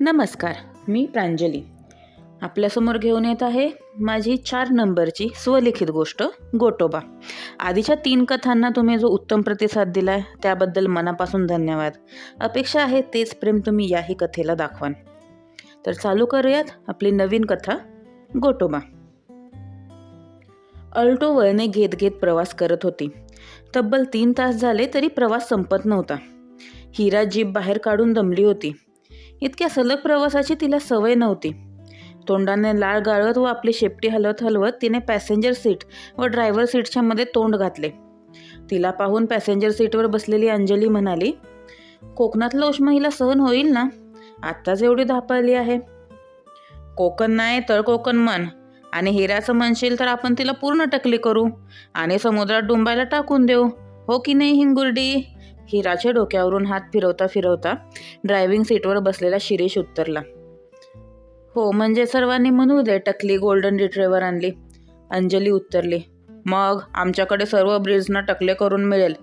नमस्कार मी प्रांजली. आपल्यासमोर घेऊन येत आहे माझी चार नंबरची स्वलिखित गोष्ट गोटोबा. आधीच्या तीन कथांना तुम्ही जो उत्तम प्रतिसाद दिला आहे त्याबद्दल मनापासून धन्यवाद. अपेक्षा आहे तेच प्रेम तुम्ही याही कथेला दाखवाल तर चालू करूयात आपली नवीन कथा गोटोबा. अल्टो वळणे घेत घेत प्रवास करत होती. तब्बल तीन तास झाले तरी प्रवास संपत नव्हता. हिरा जीप बाहेर काढून दमली होती. इतक्या सलग प्रवासाची तिला सवय नव्हती. तोंडाने लाळ गाळत व आपली शेपटी हलवत हलवत तिने पॅसेंजर सीट व ड्रायव्हर सीटच्या मध्ये तोंड घातले. तिला पाहून पॅसेंजर सीटवर बसलेली अंजली म्हणाली कोकणातलं उष्मा हिला सहन होईल ना? आत्ताच एवढी धापाळली आहे. कोकण नाही तर कोकण मन आणि हिऱ्याचं म्हणशील तर आपण तिला पूर्ण टकली करू. आणि समुद्रात डुंबायला टाकून देऊ. हो की नाही हिंगुर्डी? हिराच्या डोक्यावरून हात फिरवता फिरवता ड्रायव्हिंग सीटवर बसलेला शिरीष उत्तरला हो म्हणजे सर्वांनी म्हणू दे टकली गोल्डन रिट्रेवर आणली. अंजली उत्तरली मग आमच्याकडे सर्व ब्रिड्सना टकले करून मिळेल.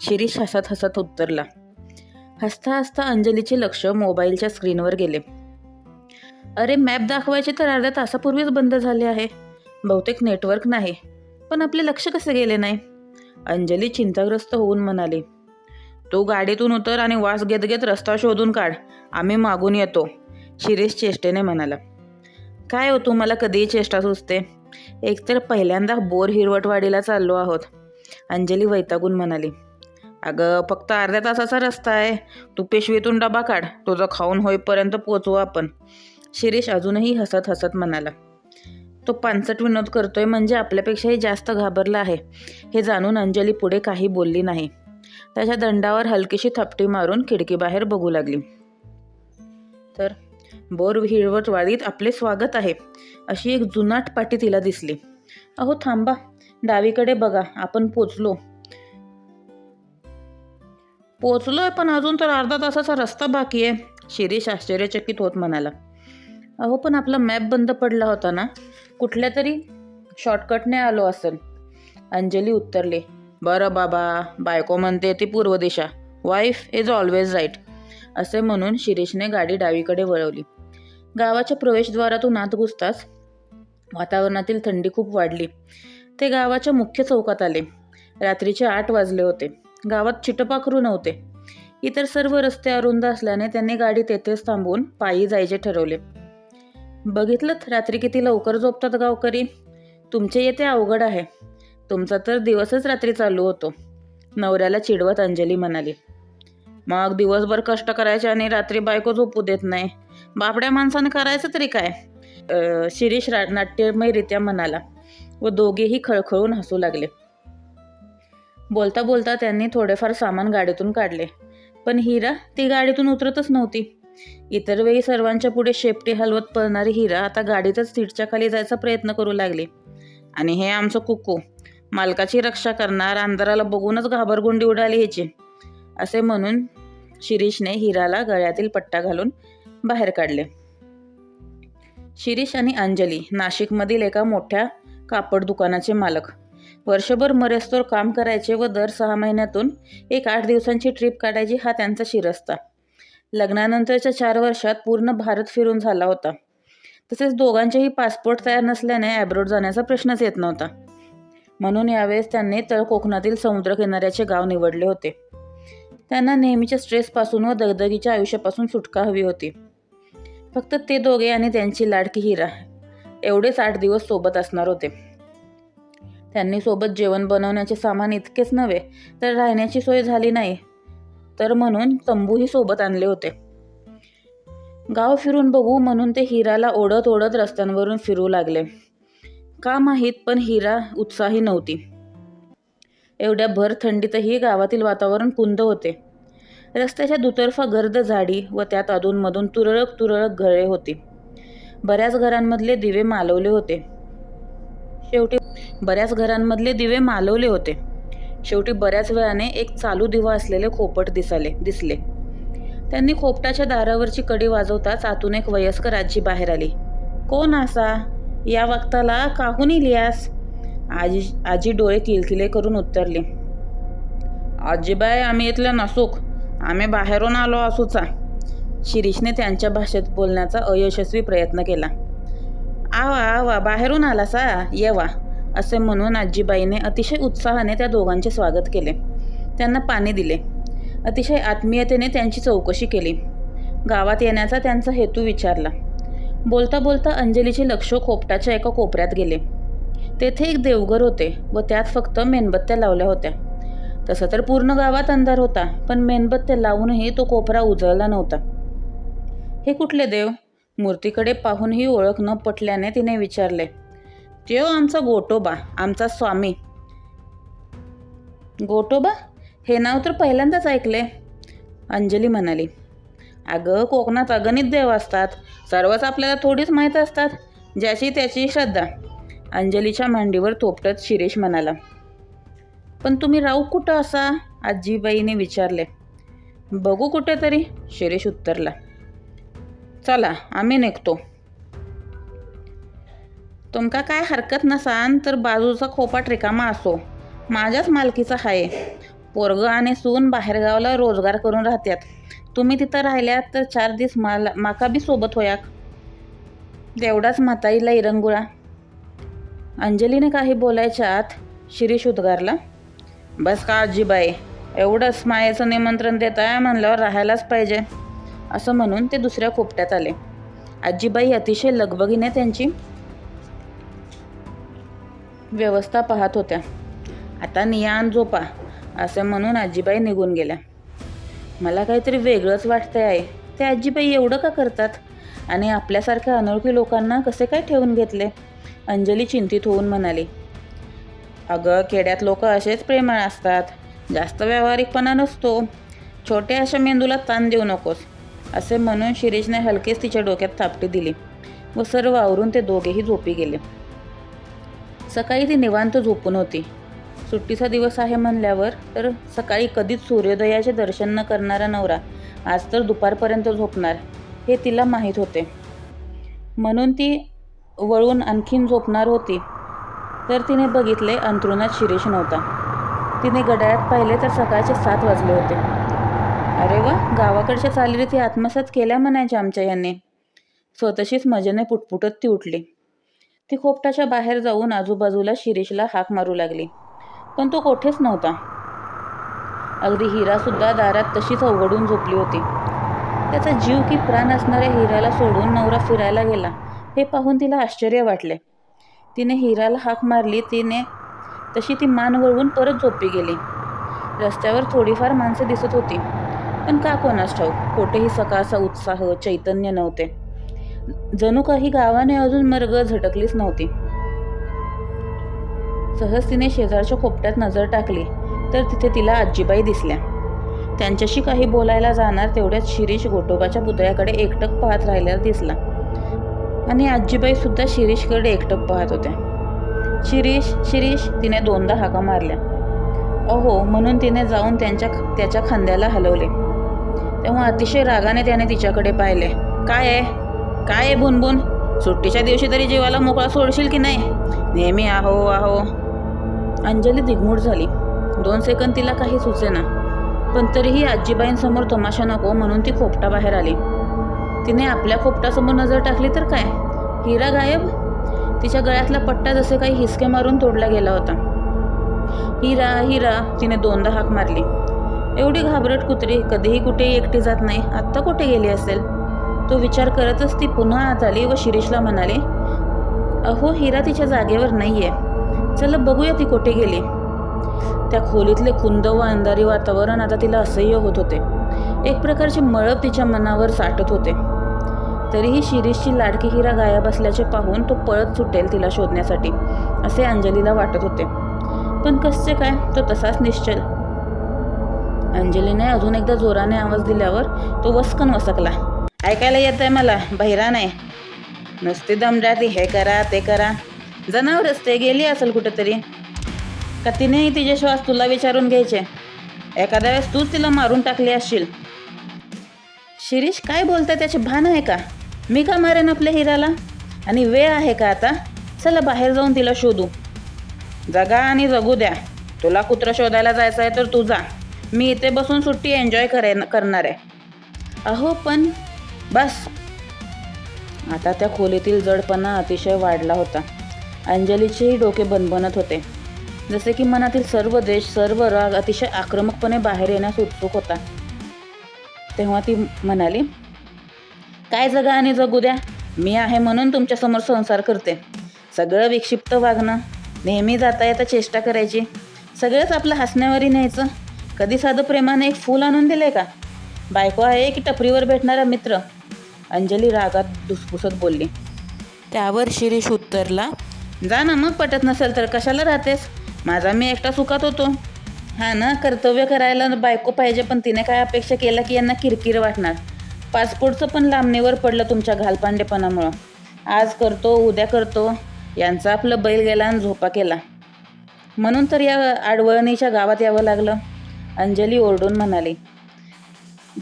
शिरीष हसत हसत उत्तरला हसता हसता अंजलीचे लक्ष मोबाईलच्या स्क्रीनवर गेले अरे मॅप दाखवायचे तर अर्ध्या तासापूर्वीच बंद झाले आहे. बहुतेक नेटवर्क नाही पण आपले लक्ष कसे गेले नाही? अंजली चिंताग्रस्त होऊन म्हणाली तू गाडीतून उतर आणि वास घेत घेत रस्ता शोधून काढ. आम्ही मागून येतो. शिरीष चेष्टेने म्हणाला. काय हो तुम्हाला कधीही चेष्टा सुचते? एकतर पहिल्यांदा बोर हिरवटवाडीला चाललो आहोत. अंजली वैतागून म्हणाली. अगं फक्त अर्ध्या तासाचा रस्ता आहे. तू पेशवीतून डबा काढ. तुझं खाऊन होईपर्यंत पोचवू आपण. शिरीष अजूनही हसत हसत म्हणाला. तो पानसट विनोद करतोय म्हणजे आपल्यापेक्षाही जास्त घाबरला आहे. हे जाणून अंजली पुढे काही बोलली नाही. त्याच्या दंडावर हलकीशी थपटी मारून खिडकीबाहेर बघू लागली. तर बोर हिरवटवाडीत आपले स्वागत आहे अशी एक जुनाट पाटी तिला दिसली. अहो थांबा डावीकडे बघा आपण पोचलो. पोचलोय पण अजून तर अर्धा तासाचा रस्ता बाकी आहे शिरीष आश्चर्यचकित होत म्हणाला. अहो पण आपला मॅप बंद पडला होता ना? कुठल्या तरी शॉर्टकटने आलो असेल. अंजली उत्तरले. बरं बाबा बायको म्हणते ती पूर्व दिशा. वाईफ इज ऑलवेज राईट असे म्हणून शिरीषने गाडी डावीकडे वळवली. गावाच्या प्रवेशद्वारातून आत घुसताच वातावरणातील थंडी खूप वाढली. ते गावाच्या मुख्य चौकात आले. रात्रीचे आठ वाजले होते. गावात चिटपाखरू नव्हते. इतर सर्व रस्ते अरुंद असल्याने त्यांनी गाडी तेथेच थांबवून पायी जायचे ठरवले. बघितलं रात्री किती लवकर झोपतात गावकरी? तुमचे येते अवघड आहे. तुमचा तर दिवसच रात्री चालू होतो. नवऱ्याला चिडवत अंजली म्हणाली मग दिवसभर कष्ट करायचे आणि रात्री बायको झोपू देत नाही. बापड्या माणसाने करायचं तरी काय? शिरीष रा नाट्यमयरित्या म्हणाला व दोघेही खळखळून हसू लागले. बोलता बोलता त्यांनी थोडेफार सामान गाडीतून काढले पण हिरा ती गाडीतून उतरतच नव्हती. इतर वेळी सर्वांच्या पुढे शेपटी हलवत पळणारी हिरा आता गाडीतच सीटच्या खाली जायचा प्रयत्न करू लागली. आणि हे आमचं कुकू मालकाची रक्षा करणार अंधाराला बघूनच घाबरगुंडी उडाली ह्याची असे म्हणून शिरीषने हिराला गळ्यातील पट्टा घालून बाहेर काढले. शिरीष आणि अंजली नाशिकमधील एका मोठ्या कापड दुकानाचे मालक. वर्षभर मरेस्तोर काम करायचे व दर सहा महिन्यातून एक आठ दिवसांची ट्रिप काढायची हा त्यांचा शिरस्ता. लग्नानंतरच्या चार वर्षात पूर्ण भारत फिरून झाला होता. तसेच दोघांचेही पासपोर्ट तयार नसल्याने ॲब्रोड जाण्याचा प्रश्नच येत नव्हता. म्हणून यावेळेस त्यांनी तळ कोकणातील समुद्रकिनाऱ्याचे गाव निवडले होते. त्यांना नेहमीच्या स्ट्रेसपासून व दगदगीच्या आयुष्यापासून सुटका हवी होती. फक्त ते दोघे आणि त्यांची लाडकी हिरा एवढेच आठ दिवस सोबत असणार होते. त्यांनी सोबत जेवण बनवण्याचे सामान इतकेच नव्हे तर राहण्याची सोय झाली नाही तर म्हणून तंबूही सोबत आणले होते. गाव फिरून बघू म्हणून ते हिराला ओढत ओढत रस्त्यांवरून फिरू लागले. का माहीत पण हिरा उत्साही नव्हती. एवढ्या भर थंडीतही गावातील वातावरण कुंद होते. रस्त्याच्या दुतर्फा गर्द झाडी व त्यात अधूनमधून तुरळक तुरळक घरे होती. बऱ्याच घरांमधले दिवे मालवले होते. शेवटी बऱ्याच घरांमधले दिवे मालवले होते. शेवटी बऱ्याच वेळाने एक चालू दिवा असलेले खोपट दिसाले दिसले. त्यांनी खोपटाच्या दारावरची कडी वाजवताच आतून एक वयस्कर आजी बाहेर आली. कोण असा या वक्ताला काहून इलियास आजी आजी डोळे किलकिले करून उत्तरले. आजीबाई आम्ही इथल्या नसूक. आम्ही बाहेरून आलो असूचा. शिरीषने त्यांच्या भाषेत बोलण्याचा अयशस्वी प्रयत्न केला. आवा आवा बाहेरून आला सा येवा असे म्हणून आजीबाईने अतिशय उत्साहाने त्या दोघांचे स्वागत केले. त्यांना पाणी दिले. अतिशय आत्मीयतेने त्यांची चौकशी केली. गावात येण्याचा त्यांचा हेतू विचारला. बोलता बोलता अंजलीचे लक्ष खोपटाच्या एका कोपऱ्यात गेले. तेथे एक देवघर होते व त्यात फक्त मेणबत्त्या लावल्या होत्या. तसं तर पूर्ण गावात अंधार होता पण मेणबत्त्या लावूनही तो कोपरा उजळला नव्हता. हे कुठले देव? मूर्तीकडे पाहूनही ओळख न पटल्याने तिने विचारले. त्यो आमचा गोटोबा आमचा स्वामी. गोटोबा? हे नाव तर पहिल्यांदाच ऐकले अंजली म्हणाली. अगं कोकणात अगणित देव असतात. सर्वच आपल्याला थोडीच माहीत असतात. ज्याची त्याची श्रद्धा. अंजलीच्या मांडीवर थोपटत शिरीष म्हणाला पण तुम्ही राहू कुठं असा? आजीबाईने विचारले. बघू कुठेतरी शिरीष उत्तरला. चला आम्ही निघतो. तुमका काय हरकत नसान तर बाजूचा खोपाट रिकामा असो. माझ्याच मालकीचा आहे पोरग आणि सून बाहेरगावला रोजगार करून राहत्यात. तुम्ही तिथं राहिल्यात तर चार दिवस मला माका बी सोबत होयाक तेवढाच म्हाताईला इरंगुळा. अंजलीने काही बोलायच्या आत शिरीष उद्गारला बस का आजीबाई एवढंच मायेचं निमंत्रण देत आहे म्हणल्यावर राहायलाच पाहिजे असं म्हणून ते दुसऱ्या कोपट्यात आले. आजीबाई अतिशय लगबगीने त्यांची व्यवस्था पाहत होत्या. आता नियान झोपा असे म्हणून आजीबाई निघून गेल्या. मला काहीतरी वेगळंच वाटतंय आहे ते आजीबाई एवढं का करतात? आणि आपल्यासारख्या अनोळखी लोकांना कसे काय ठेवून घेतले? अंजली चिंतित होऊन म्हणाली. अगं खेड्यात लोक असेच प्रेमळ असतात. जास्त व्यावहारिकपणा नसतो. छोट्या अशा मेंदूला ताण देऊ नकोस. असे म्हणून शिरीषने हलकेच तिच्या डोक्यात थापटी दिली व सर्व आवरून ते दोघेही झोपी गेले. सकाळी ती निवांत झोपून होती. सुट्टीचा दिवस आहे म्हणल्यावर तर सकाळी कधीच सूर्योदयाचे दर्शन न करणारा नवरा आज तर दुपारपर्यंत झोपणार हे तिला माहीत होते. म्हणून ती वळून आणखीन झोपणार होती तर तिने बघितले अंथरुणात शिरीष नव्हता. तिने गडाळ्यात पाहिले तर सकाळचे सात वाजले होते. अरे वा गावाकडच्या चालीरीती आत्मसात केल्या म्हणायच्या आमच्या यांनी स्वतःशीच मजेने पुटपुटत ती उठली. ती खोपटाच्या बाहेर जाऊन आजूबाजूला शिरीषला हाक मारू लागली. पण तो कोठेच नव्हता. अगदी हिरासुद्धा दारात तशीच अवघडून झोपली होती. त्याचा जीव की प्राण असणाऱ्या हिराला सोडून नवरा फिरायला गेला हे पाहून तिला आश्चर्य वाटले. तिने हिराला हाक मारली तिने तशी ती मान वळवून परत झोपी गेली. रस्त्यावर थोडीफार माणसे दिसत होती पण का कोणास ठाऊक कोठेही सकाळचा उत्साह चैतन्य नव्हते. जणू काही गावाने अजून मर्ग झटकलीच नव्हती. सहज तिने शेजारच्या खोपट्यात नजर टाकली तर तिथे तिला आजीबाई दिसल्या. त्यांच्याशी काही बोलायला जाणार तेवढ्यात शिरीष गोटोबाच्या पुतळ्याकडे एकटक पाहत राहिलेला दिसला. आणि आजीबाई सुद्धा शिरीषकडे एकटक पाहत होत्या. शिरीष शिरीष तिने दोनदा हाका मारल्या. अहो म्हणून तिने जाऊन त्यांच्या त्याच्या खांद्याला हलवले. तेव्हा अतिशय रागाने त्याने तिच्याकडे पाहिले. काय आहे? काय आहे बुनबुन? सुट्टीच्या दिवशी तरी जीवाला मोकळा सोडशील की नाही? नेहमी आहो आहो. अंजली दिगमूड झाली. दोन सेकंद तिला काही सुचेना. पण तरीही आजीबाईंसमोर तमाशा नको म्हणून ती खोपटा बाहेर आली. तिने आपल्या खोपटासमोर नजर टाकली तर काय? हिरा गायब? तिच्या गळ्यातला पट्टा जसे काही हिसके मारून तोडला गेला होता. हिरा हिरा तिने दोनदा हाक मारली. एवढी घाबरट कुत्री कधीही कुठेही एकटी जात नाही. आत्ता कुठे गेली असेल? तो विचार करतच ती पुन्हा आत आली व शिरीषला म्हणाले अहो हिरा तिच्या जागेवर नाही आहे चला बघूया ती कुठे गेली. त्या खोलीतले कुंद व अंधारी वातावरण आता तिला असह्य होत होते. एक प्रकारचे मळब तिच्या मनावर साठत होते. तरीही शिरीषची लाडकी हिरा गायब असल्याचे पाहून तो पळत सुटेल तिला शोधण्यासाठी असे अंजलीला वाटत होते. पण कसचे काय? तो तसाच निश्चल. अंजलीने अजून एकदा जोराने आवाज दिल्यावर तो वसकन वसकला. ऐकायला येत आहे मला बहिरा नाही. नुसती ती हे करा ते करा. जनावर असते गेली असेल कुठेतरी. का तिनेही तिचे श्वास तुला विचारून घ्यायचे? एखाद्या वेळेस तूच तिला मारून टाकली असशील. शिरीष काय बोलतं त्याचे भान आहे का? मी का मारेन आपल्या हिराला? आणि वेळ आहे का आता? चला बाहेर जाऊन तिला शोधू. जगा आणि जगू द्या. तुला कुत्रं शोधायला जायचं आहे तर तू जा. मी इथे बसून सुट्टी एन्जॉय करे करणार आहे. अहो पण बस. आता त्या खोलीतील जडपणा अतिशय वाढला होता. अंजलीचेही डोके बनबनत होते. जसे की मनातील सर्व देश सर्व राग अतिशय आक्रमकपणे बाहेर येण्यास उत्सुक होता. तेव्हा ती म्हणाली काय जगा आणि जगू द्या. मी आहे म्हणून तुमच्यासमोर संसार करते. सगळं विक्षिप्त वागणं. नेहमी जाता येता चेष्टा करायची. सगळंच आपलं हसण्यावरी न्यायचं. कधी साधं प्रेमाने एक फूल आणून दिले का? बायको आहे की टपरीवर भेटणारा मित्र? अंजली रागात धुसफुसत बोलली त्यावर शिरीष उत्तरला जा ना मग पटत नसेल तर कशाला राहतेस? माझा मी एकटा सुखात होतो. हा ना कर्तव्य करायला बायको पाहिजे पण तिने काय अपेक्षा केला की यांना किरकिर वाटणार? पासपोर्टचं पण लांबणीवर पडलं तुमच्या घालपांडेपणामुळं. आज करतो उद्या करतो यांचा आपलं बैल गेला आणि झोपा केला. म्हणून तर या आडवळणीच्या गावात यावं लागलं अंजली ओरडून म्हणाली.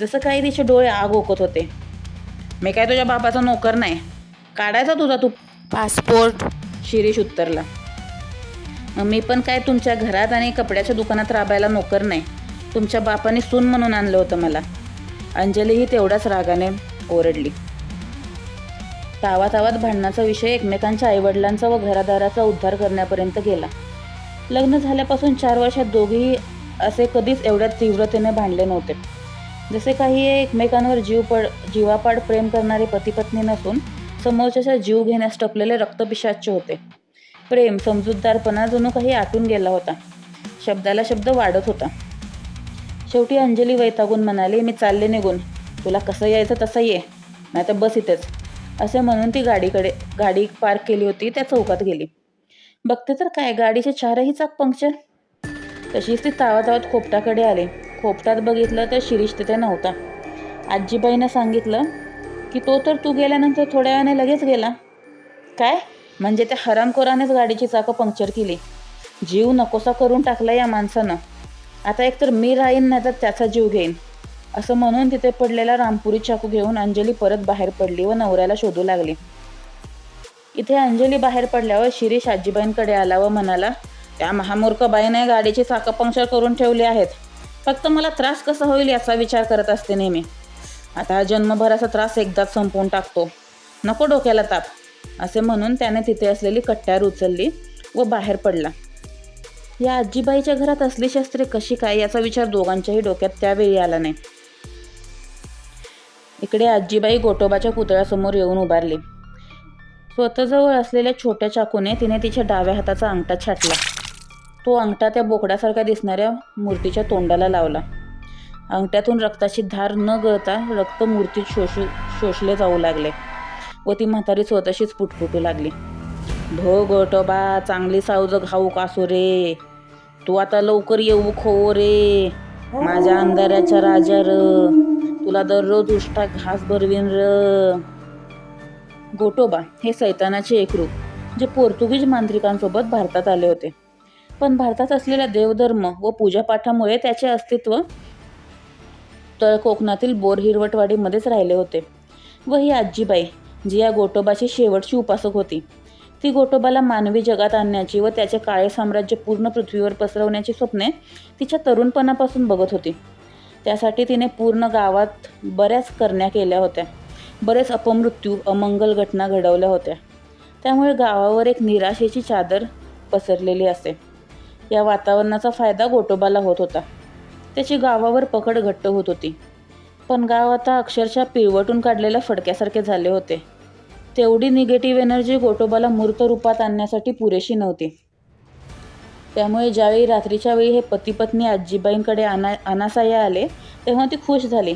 जसं काही तिचे डोळे आग ओकत होते. मी काय तुझ्या बापाचा नोकर नाही. काढायचा तुझा तू. पासपोर्ट. शिरीष उत्तरला मी पण काय तुमच्या घरात आणि कपड्याच्या दुकानात राबायला नोकर नाही. तुमच्या बापाने सून म्हणून आणलं होतं मला. अंजलीही तेवढ्याच रागाने ओरडली. तावातावात भांडणाचा विषय एकमेकांच्या आईवडिलांचा व घरादाराचा उद्धार करण्यापर्यंत गेला. लग्न झाल्यापासून चार वर्षात दोघेही असे कधीच एवढ्या तीव्रतेने भांडले नव्हते. जसे काही एकमेकांवर जीव पड जीवापाड प्रेम करणारे पतीपत्नी नसून समोरच्याचा जीव घेण्यास टपलेले रक्तपिशाच्य होते. प्रेम समजूतदारपणा जणू काही आटून गेला होता. शब्दाला शब्द वाढत होता. शेवटी अंजली वैतागून म्हणाली मी चालले निघून. तुला कसं यायचं तसं ये. नाही तर बस इथेच. असे म्हणून ती गाडीकडे गाडी पार्क केली होती त्या चौकात गेली. बघते तर काय गाडीचे चारही चाक पंक्चर? तशीच ती तावातावात खोपटाकडे आली. खोपटात बघितलं तर शिरीष तिथे नव्हता. आजीबाईनं सांगितलं की तो तर तू गेल्यानंतर थोड्या वेळाने लगेच गेला. काय? म्हणजे त्या हरामखोरानेच गाडीची चाकं पंक्चर केली. जीव नकोसा करून टाकला या माणसानं. आता एकतर मी राहीन नाही तर त्याचा जीव घेईन. असं म्हणून तिथे पडलेला रामपुरी चाकू घेऊन अंजली परत बाहेर पडली व नवऱ्याला शोधू लागली. इथे अंजली बाहेर पडल्यावर शिरीष आजीबाईंकडे आला व म्हणाला त्या महामूर्ख बाईने गाडीची चाकं पंक्चर करून ठेवली आहेत. फक्त मला त्रास कसा होईल याचा विचार करत असते नेहमी. आता जन्मभराचा त्रास एकदाच संपवून टाकतो. नको डोक्याला ताप असे म्हणून त्याने तिथे असलेली कट्ट्यार उचलली व बाहेर पडला. या आजीबाईच्या घरात असली शस्त्रे कशी काय याचा विचार दोघांच्याही डोक्यात त्यावेळी आला नाही. इकडे आजीबाई गोटोबाच्या पुतळ्यासमोर येऊन उभारली. स्वतःजवळ असलेल्या छोट्या चाकूने तिने तिच्या डाव्या हाताचा अंगठा छाटला. तो अंगठा त्या बोकड्यासारख्या दिसणाऱ्या मूर्तीच्या तोंडाला लावला. अंगठ्यातून रक्ताची धार न गळता रक्त मूर्तीत शोषू शोषले जाऊ लागले व ती म्हातारी स्वतःशीच पुटपुटू लागली. धो गोटोबा चांगली सावज घाऊ कासू रे? तू आता लवकर येऊ खो रे माझ्या अंधाऱ्याच्या राजा र तुला दररोज उष्टा घास भरवीन र. गोटोबा हे सैतानाचे एक रूप जे पोर्तुगीज मांत्रिकांसोबत भारतात आले होते. पण भारतात असलेल्या देवधर्म व पूजापाठामुळे त्याचे अस्तित्व उत्तर कोकणातील बोर हिरवटवाडीमध्येच राहिले होते. व ही आजीबाई जी या गोटोबाची शेवटची उपासक होती. ती गोटोबाला मानवी जगात आणण्याची व त्याचे काळे साम्राज्य पूर्ण पृथ्वीवर पसरवण्याची स्वप्ने तिच्या तरुणपणापासून बघत होती. त्यासाठी तिने पूर्ण गावात बऱ्याच करण्या केल्या होत्या. बरेच अपमृत्यू अमंगल घटना घडवल्या होत्या. त्यामुळे गावावर एक निराशेची चादर पसरलेली असे. या वातावरणाचा फायदा गोटोबाला होत होता. त्याची गावावर पकड घट्ट होत होती. पण गाव आता अक्षरशः पिळवटून काढलेल्या फडक्यासारखे झाले होते. तेवढी निगेटिव्ह एनर्जी गोटोबाला मूर्त रूपात आणण्यासाठी पुरेशी नव्हती. त्यामुळे ज्यावेळी रात्रीच्या वेळी हे पतीपत्नी आजीबाईंकडे अना अनासाया आले तेव्हा ती खुश झाली.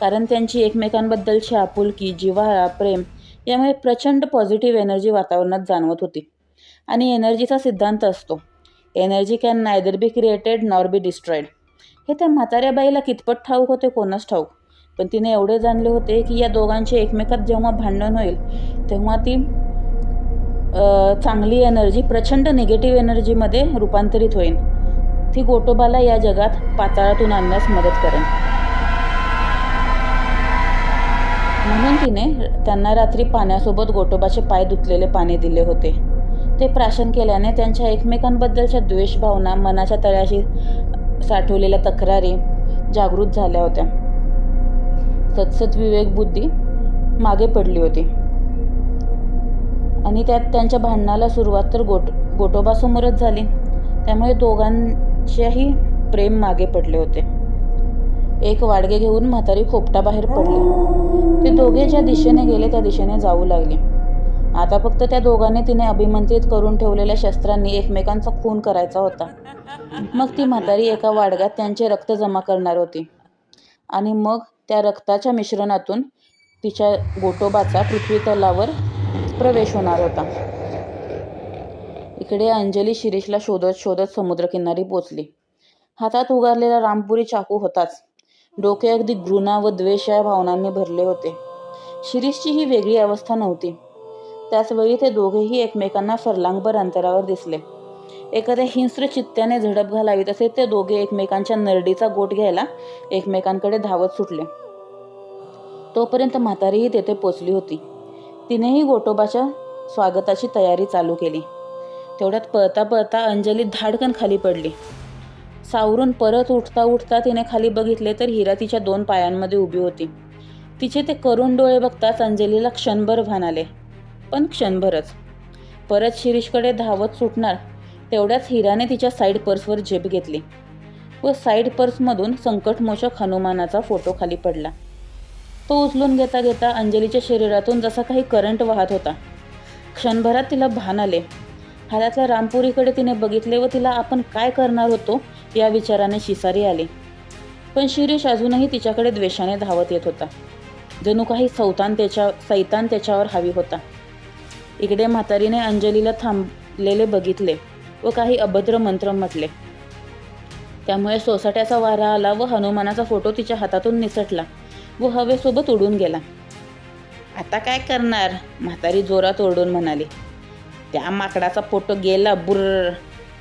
कारण त्यांची एकमेकांबद्दलची आपुलकी जिव्हाळा प्रेम यामुळे प्रचंड पॉझिटिव्ह एनर्जी वातावरणात जाणवत होती. आणि एनर्जीचा सिद्धांत असतो. Energy can neither be created nor be destroyed हे त्या म्हाताऱ्या बाईला कितपत ठाऊक होते कोणच ठाऊक. पण तिने एवढे जाणले होते की या दोघांचे एकमेकात जेव्हा भांडण होईल तेव्हा ती चांगली एनर्जी प्रचंड निगेटिव्ह एनर्जीमध्ये रूपांतरित होईल ती गोटोबाला या जगात पाताळातून आणण्यास मदत करेन. म्हणून तिने त्यांना रात्री पाण्यासोबत गोटोबाचे पाय धुतलेले पाणी दिले होते. ते प्राशन केल्याने त्यांच्या एकमेकांबद्दलच्या द्वेषभावना मनाच्या तळ्याशी साठवलेल्या तक्रारी जागृत झाल्या होत्या. सतसत विवेक बुद्धी मागे पडली होती. आणि त्यात त्यांच्या भांडणाला सुरुवात तर गोट गोटोबासमोरच झाली. त्यामुळे दोघांच्याही प्रेम मागे पडले होते. एक वाडगे घेऊन म्हातारी खोपटा बाहेर पडली. ते दोघे ज्या दिशेने गेले त्या दिशेने जाऊ लागले. आता फक्त त्या दोघांनी तिने अभिमंत्रित करून ठेवलेल्या शस्त्रांनी एकमेकांचा खून करायचा होता. मग ती म्हातारी एका वाडग्यात त्यांचे रक्त जमा करणार होती. आणि मग त्या रक्ताच्या मिश्रणातून तिच्या गोटोबाचा पृथ्वी तलावर प्रवेश होणार होता. इकडे अंजली शिरीषला शोधत शोधत समुद्रकिनारी पोचली. हातात उगारलेला रामपुरी चाकू होताच. डोके अगदी घृणा व द्वेष या भावनांनी भरले होते. शिरीषची ही वेगळी अवस्था नव्हती. त्याचवेळी ते दोघेही एकमेकांना फरलांगभर अंतरावर दिसले. एखाद्या हिंस्र चित्त्याने झडप घालावी तसे ते दोघे एकमेकांच्या नरडीचा गोट घ्यायला एकमेकांकडे धावत सुटले. तोपर्यंत म्हातारीही तेथे पोचली होती. तिनेही गोटोबाच्या स्वागताची तयारी चालू केली. तेवढ्यात पळता पळता अंजली धाडकन खाली पडली. सावरून परत उठता उठता तिने खाली बघितले तर हिरा तिच्या दोन पायांमध्ये उभी होती. तिचे ते करुण डोळे बघताच अंजलीला क्षणभर भान आले. पण क्षणभरच. परत शिरीषकडे धावत सुटणार तेवढ्याच हिराने तिच्या साईड पर्सवर झेप घेतली. व साईड पर्समधून संकटमोचक हनुमानाचा फोटो खाली पडला. तो उचलून घेता घेता अंजलीच्या शरीरातून जसा काही करंट वाहत होता. क्षणभरात तिला भान आले. हातातल्या रामपुरीकडे तिने बघितले व तिला आपण काय करणार होतो या विचाराने शिसारी आली. पण शिरीष अजूनही तिच्याकडे द्वेषाने धावत येत होता. जणू काही सौतान त्याच्या सैतान त्याच्यावर हवी होता. इकडे म्हातारीने अंजलीला थांबलेले बघितले व काही अभद्र मंत्र म्हटले. त्यामुळे सोसाट्याचा वारा आला व हनुमानाचा फोटो तिच्या हातातून निसटला व हवेसोबत उडून गेला. आता काय करणार? म्हातारी जोरात ओरडून म्हणाली. त्या माकडाचा फोटो गेला बुर्र.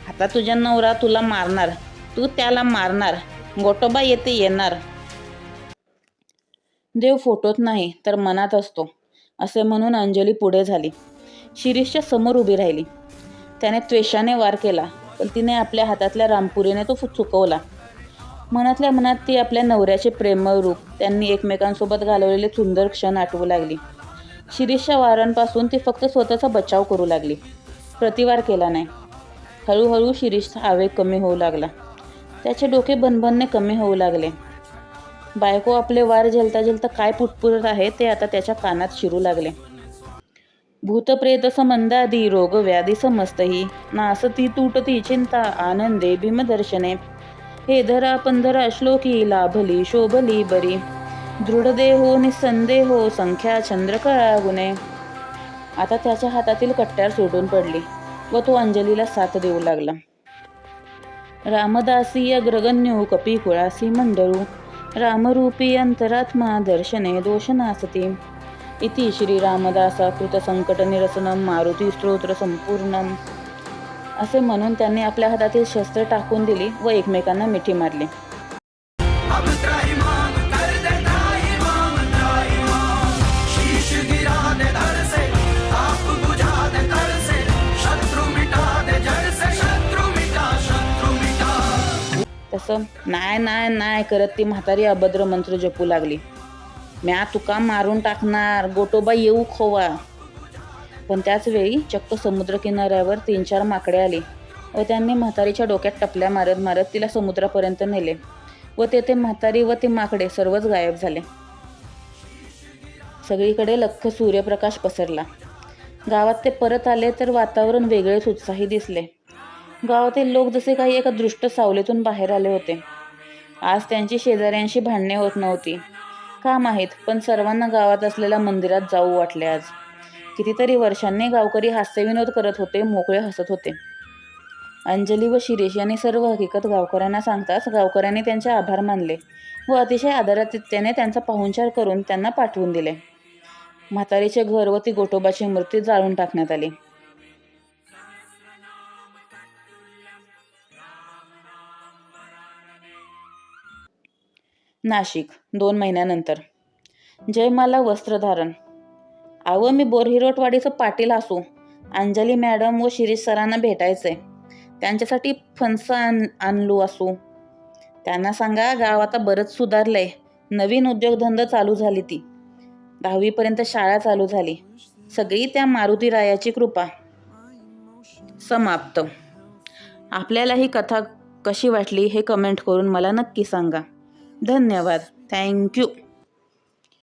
आता तुझ्या नवरा तुला मारणार. तू त्याला मारणार. गोटोबा येते येणार. देव फोटोत नाही तर मनात असतो असे म्हणून अंजली पुढे झाली. शिरीषच्या समोर उभी राहिली. त्याने त्वेषाने वार केला पण तिने आपल्या हातातल्या रामपुरीने तो चुकवला. मनातल्या मनात ती आपल्या नवऱ्याचे प्रेमळ रूप त्यांनी एकमेकांसोबत घालवलेले सुंदर क्षण आठवू लागली. शिरीषच्या वारांपासून ती फक्त स्वतःचा बचाव करू लागली. प्रतिवार केला नाही. हळूहळू शिरीषचा आवेग कमी होऊ लागला. त्याचे डोके बनबनने कमी होऊ लागले. बायको आपले वार झेलता झेलता काय पुटपुरत आहे ते आता त्याच्या कानात शिरू लागले. भूतप्रेत समंदादी रोग व्याधी समस्तही. नासती तुटती चिंता आनंदे भीमदर्शने हे धरा पंधरा श्लोकी लाभली शोभली बरी. दृढदेहो निसंदेहो संख्या चंद्रकळा गुणे. आता त्याच्या हातातील कट्ट्यार सुटून पडली व तो अंजलीला साथ देऊ लागला. रामदासी अग्रगण्यो कपी कुळासी मंडळू. रामरूपी अंतरात्मा दर्शने दोष नासती इति श्री रामदासा निरसनम मारुती स्तोत्र संपूर्णम. असे म्हणून त्यांनी आपल्या हातातील शस्त्र टाकून दिली व एकमेकांना मिठी मारली. तसं नाय नाय नाय करत ती म्हातारी अभद्र मंत्र जपू लागली. म्या तुका मारून टाकणार गोटोबा येऊ खोवा. पण त्याच वेळी चक्क समुद्रकिनाऱ्यावर तीन चार माकडे आले व त्यांनी म्हातारीच्या डोक्यात टपल्या मारत मारत तिला समुद्रापर्यंत नेले व तेथे म्हातारी व ते माकडे सर्वच गायब झाले. सगळीकडे लख्ख सूर्यप्रकाश पसरला. गावात ते परत आले तर वातावरण वेगळेच उत्साही दिसले. गावातील लोक जसे काही एका दृष्ट सावलीतून बाहेर आले होते. आज त्यांची शेजाऱ्यांशी भांडणे होत नव्हती. का माहीत पण सर्वांना गावात असलेल्या मंदिरात जाऊ वाटले आज. कितीतरी वर्षांनी गावकरी हास्यविनोद करत होते मोकळे हसत होते. अंजली व शिरीष यांनी सर्व हकीकत गावकऱ्यांना सांगताच गावकऱ्यांनी त्यांचे आभार मानले व अतिशय आदरातिथ्याने त्यांचा पाहुणचार करून त्यांना पाठवून दिले. म्हातारीचे घर व ती गोटोबाची मूर्ती जाळून टाकण्यात आली. नाशिक दोन महिन्यानंतर. जयमाला वस्त्रधारण अहो मी बोरहिरोटवाडीचं पाटील असू. अंजली मॅडम व शिरीष सरांना भेटायचंय. त्यांच्यासाठी फणसं आण आणलो असू. त्यांना सांगा गाव आता बरंच सुधारलंय. नवीन उद्योगधंदा चालू झाली ती. दहावीपर्यंत शाळा चालू झाली. सगळी त्या मारुती रायाची कृपा. समाप्त. आपल्याला ही कथा कशी वाटली हे कमेंट करून मला नक्की सांगा. धन्यवाद थँक्यू